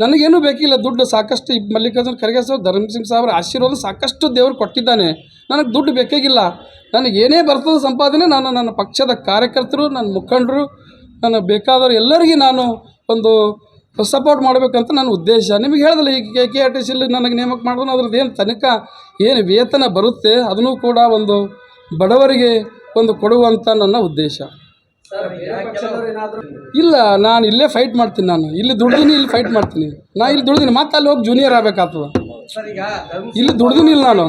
ನನಗೇನು ಬೇಕಿಲ್ಲ, ದುಡ್ಡು ಸಾಕಷ್ಟು ಮಲ್ಲಿಕಾರ್ಜುನ ಖರ್ಗೆ ಧರ್ಮಸಿಂಗ್ ಸಾಹೇಬ್ರ ಆಶೀರ್ವಾದ ಸಾಕಷ್ಟು ದೇವರು ಕೊಟ್ಟಿದ್ದಾನೆ. ನನಗೆ ದುಡ್ಡು ಬೇಕಾಗಿಲ್ಲ. ನನಗೆ ಏನೇ ಬರ್ತದೆ ಸಂಪಾದನೆ, ನಾನು ನನ್ನ ಪಕ್ಷದ ಕಾರ್ಯಕರ್ತರು, ನನ್ನ ಮುಖಂಡರು, ನನ್ನ ಬೇಕಾದವರು ಎಲ್ಲರಿಗೂ ನಾನು ಒಂದು ಸಪೋರ್ಟ್ ಮಾಡಬೇಕಂತ ನನ್ನ ಉದ್ದೇಶ. ನಿಮಗೆ ಹೇಳಿದಲ್ಲ, ಈ ಕೆ ಕೆ ಆರ್ ಟಿ ಸಿಲಿ ನನಗೆ ನೇಮಕ ಮಾಡಿದ್ರು, ಅದ್ರದ್ದು ಏನು ತನಕ ಏನು ವೇತನ ಬರುತ್ತೆ, ಅದನ್ನು ಕೂಡ ಒಂದು ಬಡವರಿಗೆ ಒಂದು ಕೊಡುವಂಥ ನನ್ನ ಉದ್ದೇಶ. ಇಲ್ಲ, ನಾನು ಇಲ್ಲೇ ಫೈಟ್ ಮಾಡ್ತೀನಿ ನಾನು. ಇಲ್ಲಿ ದುಡ್ದಿನಿ, ಇಲ್ಲಿ ಫೈಟ್ ಮಾಡ್ತೀನಿ. ನಾ ಇಲ್ಲಿ ದುಡ್ದಿನಿ, ಮತ್ತೆ ಅಲ್ಲಿ ಹೋಗಿ ಜೂನಿಯರ್ ಆಗಬೇಕಾಗ್ತದೆ. ಇಲ್ಲಿ ದುಡ್ದಿನಿಲ್ಲ ನಾನು.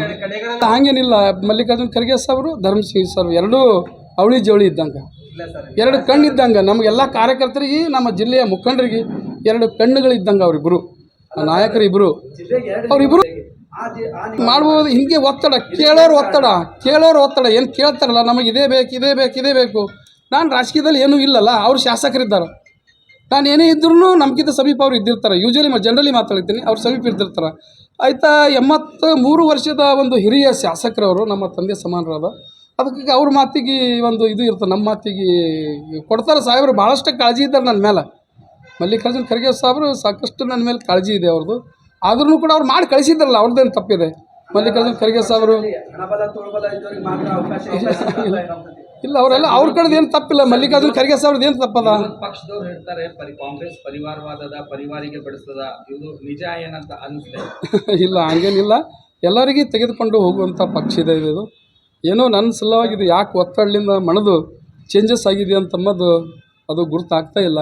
ಹಾಗೇನಿಲ್ಲ, ಮಲ್ಲಿಕಾರ್ಜುನ ಖರ್ಗೆ ಸಾಹೇಬರು ಧರ್ಮಸಿಂಗ್ ಸರ್ ಎರಡೂ ಅವಳಿ ಜವಳಿ ಇದ್ದಂಗೆ. ಎರಡು ಕಣ್ಣಿದ್ದಂಗೆ ನಮಗೆಲ್ಲ ಕಾರ್ಯಕರ್ತರಿಗೆ, ನಮ್ಮ ಜಿಲ್ಲೆಯ ಮುಖಂಡರಿಗೆ ಎರಡು ಕಣ್ಣುಗಳು ಇದ್ದಂಗೆ ಅವರಿಬ್ಬರು ನಾಯಕರು ಇಬ್ಬರು ಅವರಿಬ್ಬರು ಮಾಡ್ಬೋದು, ಹಿಂಗೆ ಒತ್ತಡ, ಕೇಳೋರು ಒತ್ತಡ ಕೇಳೋರು ಒತ್ತಡ, ಏನು ಕೇಳ್ತಾರಲ್ಲ, ನಮಗೆ ಇದೇ ಬೇಕು ಇದೇ ಬೇಕು ಇದೇ ಬೇಕು. ನಾನು ರಾಜಕೀಯದಲ್ಲಿ ಏನೂ ಇಲ್ಲಲ್ಲ, ಅವ್ರು ಶಾಸಕರಿದ್ದಾರೆ. ನಾನು ಏನೇ ಇದ್ರೂ ನಮಗಿಂತ ಸಮೀಪ ಅವ್ರು ಇದ್ದಿರ್ತಾರೆ. ಯೂಶಲಿ ಜನರಲಿ ಮಾತಾಡ್ತೀನಿ, ಅವ್ರು ಸಮೀಪ ಇದ್ದಿರ್ತಾರೆ. ಆಯಿತಾ ಎಂಬತ್ತು ಮೂರು ವರ್ಷದ ಒಂದು ಹಿರಿಯ ಶಾಸಕರವರು ನಮ್ಮ ತಂದೆ ಸಮಾನರಾದ. ಅದಕ್ಕೆ ಅವ್ರ ಮಾತಿಗೆ ಒಂದು ಇದು ಇರ್ತದೆ, ನಮ್ಮ ಮಾತಿಗೆ ಕೊಡ್ತಾರೆ ಸಾಹೇಬರು ಭಾಳಷ್ಟು ಕಾಳಜಿ ಇದ್ದಾರೆ ನನ್ನ ಮೇಲೆ. ಮಲ್ಲಿಕಾರ್ಜುನ ಖರ್ಗೆ ಸಾಹೇಬರು ಸಾಕಷ್ಟು ನನ್ನ ಮೇಲೆ ಕಾಳಜಿ ಇದೆ ಅವ್ರದ್ದು. ಆದ್ರೂ ಕೂಡ ಅವ್ರು ಮಾಡಿ ಕಳಿಸಿದ್ರಲ್ಲ ಅವ್ರದ್ದೇನು ತಪ್ಪಿದೆ? ಮಲ್ಲಿಕಾರ್ಜುನ ಖರ್ಗೆ ಸಾಹೇಬರು. ಇಲ್ಲ ಅವರೆಲ್ಲ ಅವ್ರ ಕಡೆದು ಏನು ತಪ್ಪಿಲ್ಲ ಮಲ್ಲಿಕಾರ್ಜುನ ಖರ್ಗೆ ಸಾಹೇಬ್ರದ್ದು ಏನು ತಪ್ಪದ? ವಿರೋಧ ಪಕ್ಷದವ್ರು ಹೇಳ್ತಾರೆ ಪರಿ ಕಾಂಗ್ರೆಸ್ ಪರಿವಾರವಾದದ ಪರಿವಾರಿಗೆ ಬೆಳೆಸ್ತದ ಇದು ನಿಜ ಏನಂತ ಅನಿಸ್ತದೆ (laughs) ಇಲ್ಲ ಹಂಗೇನಿಲ್ಲ. ಎಲ್ಲರಿಗೆ ತೆಗೆದುಕೊಂಡು ಹೋಗುವಂಥ ಪಕ್ಷ ಇದೆ ಇದು. ಏನೋ ನನ್ನ ಸಲುವಾಗಿ ಇದು ಯಾಕೆ ಒತ್ತಡಲಿಂದ ಮಣದು ಚೇಂಜಸ್ ಆಗಿದೆ ಅಂತಮ್ಮದು ಅದು ಗುರುತಾಗ್ತಾ ಇಲ್ಲ.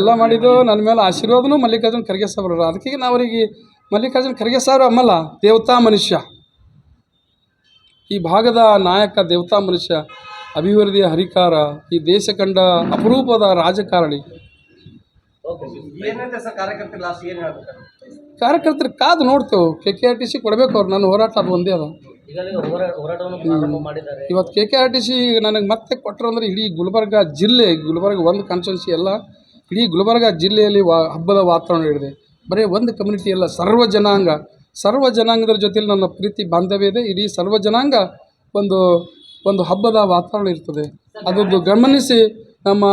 ಎಲ್ಲ ಮಾಡಿದ್ದು ನನ್ನ ಮೇಲೆ ಆಶೀರ್ವಾದನು ಮಲ್ಲಿಕಾರ್ಜುನ ಖರ್ಗೆ ಸಾಹೇಬ್ರು ಅದಕ್ಕೆ ನಾವು ಅವರಿಗೆ ಮಲ್ಲಿಕಾರ್ಜುನ ಖರ್ಗೆ ಸಾಹೇಬ್ರು ಅಮ್ಮಲ್ಲ ದೇವತಾ ಮನುಷ್ಯ. ಈ ಭಾಗದ ನಾಯಕ ದೇವತಾ ಮನುಷ್ಯ ಅಭಿವೃದ್ಧಿಯ ಹರಿಕಾರ ಈ ದೇಶ ಕಂಡ ಅಪರೂಪದ ರಾಜಕಾರಣಿ. ಕಾರ್ಯಕರ್ತರು ಕಾದು ನೋಡ್ತೇವೆ. K K R T C ಕೊಡಬೇಕು ಅವ್ರು ನನ್ನ ಹೋರಾಟ ಅದು ಒಂದೇ ಅದ. ಇವತ್ತು K K R T C ನನಗೆ ಮತ್ತೆ ಕೊಟ್ಟರು ಅಂದರೆ ಇಡೀ ಗುಲ್ಬರ್ಗ ಜಿಲ್ಲೆ ಗುಲ್ಬರ್ಗ ಒಂದು ಕಾನ್ಸ್ಟಿಟ್ಯೂನ್ಸಿ ಎಲ್ಲ ಇಡೀ ಗುಲ್ಬರ್ಗ ಜಿಲ್ಲೆಯಲ್ಲಿ ವಾ ಹಬ್ಬದ ವಾತಾವರಣ ಇದೆ ಬರೀ ಒಂದು ಕಮ್ಯುನಿಟಿ ಅಲ್ಲ ಸರ್ವ ಜನಾಂಗ. ಸರ್ವ ಜನಾಂಗದ ಜೊತೆಯಲ್ಲಿ ನನ್ನ ಪ್ರೀತಿ ಬಾಂಧವ್ಯ ಇದೆ. ಇಡೀ ಸರ್ವ ಜನಾಂಗ ಒಂದು ಒಂದು ಹಬ್ಬದ ವಾತಾವರಣ ಇರ್ತದೆ. ಅದೊಂದು ಗಮನಿಸಿ ನಮ್ಮ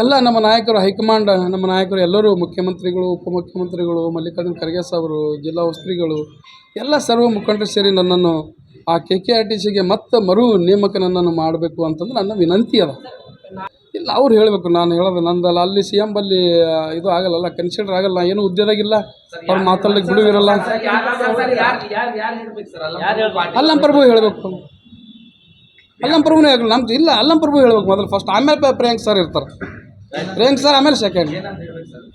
ಎಲ್ಲ ನಮ್ಮ ನಾಯಕರು, ಹೈಕಮಾಂಡ್, ನಮ್ಮ ನಾಯಕರು, ಎಲ್ಲರೂ ಮುಖ್ಯಮಂತ್ರಿಗಳು, ಉಪಮುಖ್ಯಮಂತ್ರಿಗಳು, ಮಲ್ಲಿಕಾರ್ಜುನ ಖರ್ಗೆ ಸಾಹೇಬರು ಜಿಲ್ಲಾ ಉಸ್ತುವಾರಿಗಳು, ಎಲ್ಲ ಸರ್ವ ಮುಖಂಡರು ಸೇರಿ ನನ್ನನ್ನು ಆ ಕೆ ಕೆ ಆರ್ ಟಿ ಸಿಗೆ ಮತ್ತೆ ಮರು ನೇಮಕ ನನ್ನನ್ನು ಮಾಡಬೇಕು ಅಂತಂದ್ರೆ ನನ್ನ ವಿನಂತಿ ಅದ. ಇಲ್ಲ, ಅವ್ರು ಹೇಳಬೇಕು, ನಾನು ಹೇಳೋದು ನಂದಲ್ಲ, ಅಲ್ಲಿ ಸಿ ಎಂ ಬಲ್ಲಿ ಇದು ಆಗಲ್ಲ ಕನ್ಸಿಡರ್ ಆಗಲ್ಲ, ಏನು ಉದ್ಯೋಗಿಲ್ಲ ಅವ್ರು ಮಾತಾಡ್ಲಿಕ್ಕೆ ಬಿಡುವಿರಲ್ಲ ಅಲ್ಲಂ ಪ್ರಭು ಹೇಳಬೇಕು. ಅಲ್ಲಂ ಪ್ರಭುನೇ ಆಗಲ್ಲ ನಮ್ದು ಇಲ್ಲ, ಅಲ್ಲಂ ಪ್ರಭು ಹೇಳ್ಬೇಕು, ಮೊದಲು ಫಸ್ಟ್ ಆಮೇಲೆ ಪ್ರಿಯಾಂಕ್ ಸರ್ ಇರ್ತಾರೆ. ಪ್ರಿಯಾಂಕ್ ಸರ್, ಆಮೇಲೆ ಸೆಕೆಂಡ್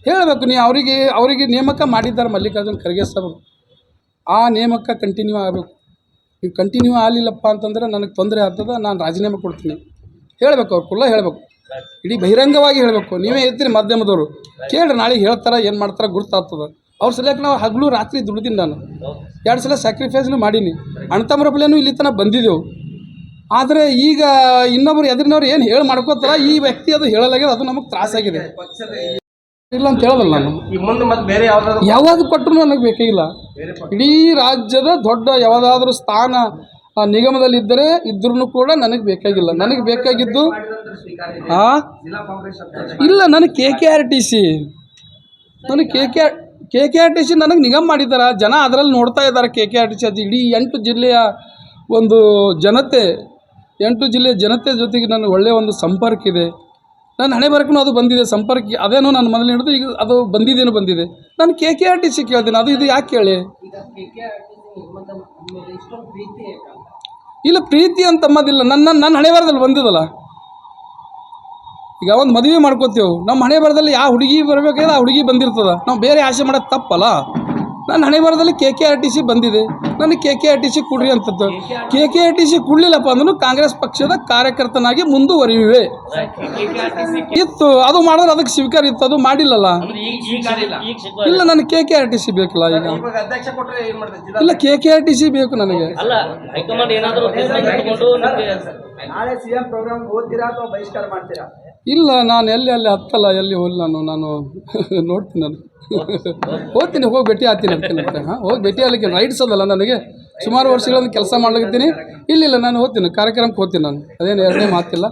ಹೇಳಬೇಕು ನೀವು ಅವರಿಗೆ ಅವರಿಗೆ ನೇಮಕ ಮಾಡಿದ್ದಾರೆ ಮಲ್ಲಿಕಾರ್ಜುನ್ ಖರ್ಗೆ ಸರ್ ಆ ನೇಮಕ ಕಂಟಿನ್ಯೂ ಆಗಬೇಕು. ನೀವು ಕಂಟಿನ್ಯೂ ಆಗಲಿಲ್ಲಪ್ಪ ಅಂತಂದ್ರೆ ನನಗೆ ತೊಂದರೆ ಆಗ್ತದೆ, ನಾನು ರಾಜೀನಾಮೆ ಕೊಡ್ತೀನಿ. ಹೇಳಬೇಕು ಅವ್ರು ಕುಲ್ಲ ಹೇಳಬೇಕು. ಇಡೀ ಬಹಿರಂಗವಾಗಿ ಹೇಳಬೇಕು. ನೀವೇ ಇರ್ತೀರಿ ಮಾಧ್ಯಮದವರು. ಕೇಳ್ರಿ, ನಾಳೆ ಹೇಳ್ತಾರೆ, ಏನು ಮಾಡ್ತಾರೆ ಗುರ್ತಾಗ್ತದೆ. ಅವ್ರ ಸಲಕ್ಕೆ ನಾವು ಹಗಲು ರಾತ್ರಿ ದುಡ್ದೀನಿ ನಾನು. ಎರಡು ಸಲ ಸ್ಯಾಕ್ರಿಫೈಸ್ನು ಮಾಡೀನಿ. ಅಣ್ತಮ್ಮರಪ್ಪಲೇನು ಇಲ್ಲಿ ತನಕ ಬಂದಿದ್ದೆವು. ಆದರೆ ಈಗ ಇನ್ನೊಬ್ರು ಎದುರಿನವ್ರು ಏನು ಹೇಳಿ ಮಾಡ್ಕೋತಾರ ಈ ವ್ಯಕ್ತಿ ಅದು ಹೇಳಲಾಗಿದೆ ಅದು ನಮಗೆ ತ್ರಾಸಾಗಿದೆ. ಇಲ್ಲ ಅಂತ ಹೇಳೋದಲ್ಲ ನಾನು. ಯಾವಾಗ ಕೊಟ್ಟರು ನನಗೆ ಬೇಕಾಗಿಲ್ಲ ಇಡೀ ರಾಜ್ಯದ ದೊಡ್ಡ ಯಾವುದಾದ್ರೂ ಸ್ಥಾನ ನಿಗಮದಲ್ಲಿ ನಿಗಮದಲ್ಲಿದ್ದರೆ ಇದ್ರೂ ಕೂಡ ನನಗೆ ಬೇಕಾಗಿಲ್ಲ. ನನಗೆ ಬೇಕಾಗಿದ್ದು ಆ? ಇಲ್ಲ ನನಗೆ K K R T C ನನಗೆ K K R K K R T C ನನಗೆ ನಿಗಮ ಮಾಡಿದ್ದಾರೆ ಜನ ಅದರಲ್ಲಿ ನೋಡ್ತಾ ಇದ್ದಾರೆ K K R T C ಅದು ಇಡೀ ಎಂಟು ಜಿಲ್ಲೆಯ ಒಂದು ಜನತೆ ಎಂಟು ಜಿಲ್ಲೆಯ ಜನತೆ ಜೊತೆಗೆ ನನಗೆ ಒಳ್ಳೆಯ ಒಂದು ಸಂಪರ್ಕ ಇದೆ. ನನ್ನ ಹಣೆ ಬರಕ್ಕೂ ಅದು ಬಂದಿದೆ, ಸಂಪರ್ಕ ಅದೇನೋ ನನ್ನ ಮನೇಲಿ ಹಿಡಿದು ಈಗ ಅದು ಬಂದಿದ್ದೇನೋ ಬಂದಿದೆ. ನಾನು K K R T C ಕೇಳ್ತೀನಿ, ಅದು ಇದು ಯಾಕೆ ಕೇಳಿ ಇಲ್ಲ, ಪ್ರೀತಿ ಅಂತ ನನ್ನ ನನ್ನ ಹಣೆ ಬರದಲ್ಲಿ ಬಂದಿದಲ್ಲ. ಈಗ ಒಂದು ಮದುವೆ ಮಾಡ್ಕೋತೇವೆ. ನಮ್ಮ ಹಣೆ ಬರದಲ್ಲಿ ಯಾವ ಹುಡುಗಿ ಬರಬೇಕಾದ್ರೆ ಆ ಹುಡುಗಿ ಬಂದಿರ್ತದ. ನಾವು ಬೇರೆ ಆಸೆ ಮಾಡೋದು ತಪ್ಪಲ್ಲ. ನನ್ನ ಹಣೆ ಬರದಲ್ಲಿ K K R T C ಬಂದಿದೆ. ನನಗೆ K K R T C ಕೊಡ್ರಿ ಅಂತದ್ದು. K K R T C ಕೊಡಲಿಲ್ಲಪ್ಪ ಅಂದ್ರೂ ಕಾಂಗ್ರೆಸ್ ಪಕ್ಷದ ಕಾರ್ಯಕರ್ತನಾಗಿ ಮುಂದುವರಿಯುವೆ. ಇತ್ತು ಅದು ಮಾಡಿದ್ರೆ ಅದಕ್ಕೆ ಸ್ವೀಕಾರ ಇತ್ತು ಅದು ಮಾಡಿಲ್ಲಲ್ಲ. ಇಲ್ಲ ನನಗೆ K K R T C ಬೇಕಲ್ಲ ಈಗ. ಇವಾಗ ಅಧ್ಯಕ್ಷ ಕೊಟ್ರೆ ಏನ್ ಮಾಡ್ತಾರೆ? ಇಲ್ಲ K K R T C ಬೇಕು ನನಗೆ. ಅಲ್ಲ ಹೈಕಮಾಂಡ್ ಏನಾದರೂ ತೀರ್ಮಾನ ತಗೊಂಡು ನಿಮ್ಗೆ ನಾಳೆ ಸಿಎಂ ಪ್ರೋಗ್ರಾಮ್ ಓದ್ತೀರಾ ಅಥವಾ ಬಹಿಷ್ಕಾರ ಮಾಡ್ತೀರಾ? ಇಲ್ಲ, ನಾನು ಎಲ್ಲಿ, ಅಲ್ಲಿ ಹತ್ತಲ್ಲ, ಎಲ್ಲಿ ಹೋಗಲ್ಲ ನಾನು ನಾನು (laughs) ನೋಡ್ತೀನಿ ನಾನು. ಹೋಗ್ತೀನಿ, ಹೋಗಿ ಭೇಟಿ ಆಗ್ತೀನಿ ಅಂತ ಹಾಂ, ಹೋಗಿ ಭೇಟಿ ಆಗಲಿಕ್ಕೆ ರೈಟ್ಸ್ ಅದಲ್ಲ ನನಗೆ. ಸುಮಾರು ವರ್ಷಗಳಿಂದ ಕೆಲಸ ಮಾಡ್ಲಿದ್ದೀನಿ ಇಲ್ಲಿಲ್ಲ ನಾನು ಹೋಗ್ತೀನಿ, ಕಾರ್ಯಕ್ರಮಕ್ಕೆ ಹೋಗ್ತೀನಿ ನಾನು. ಅದೇನು ಎರಡನೇ ಮಾತಿಲ್ಲ.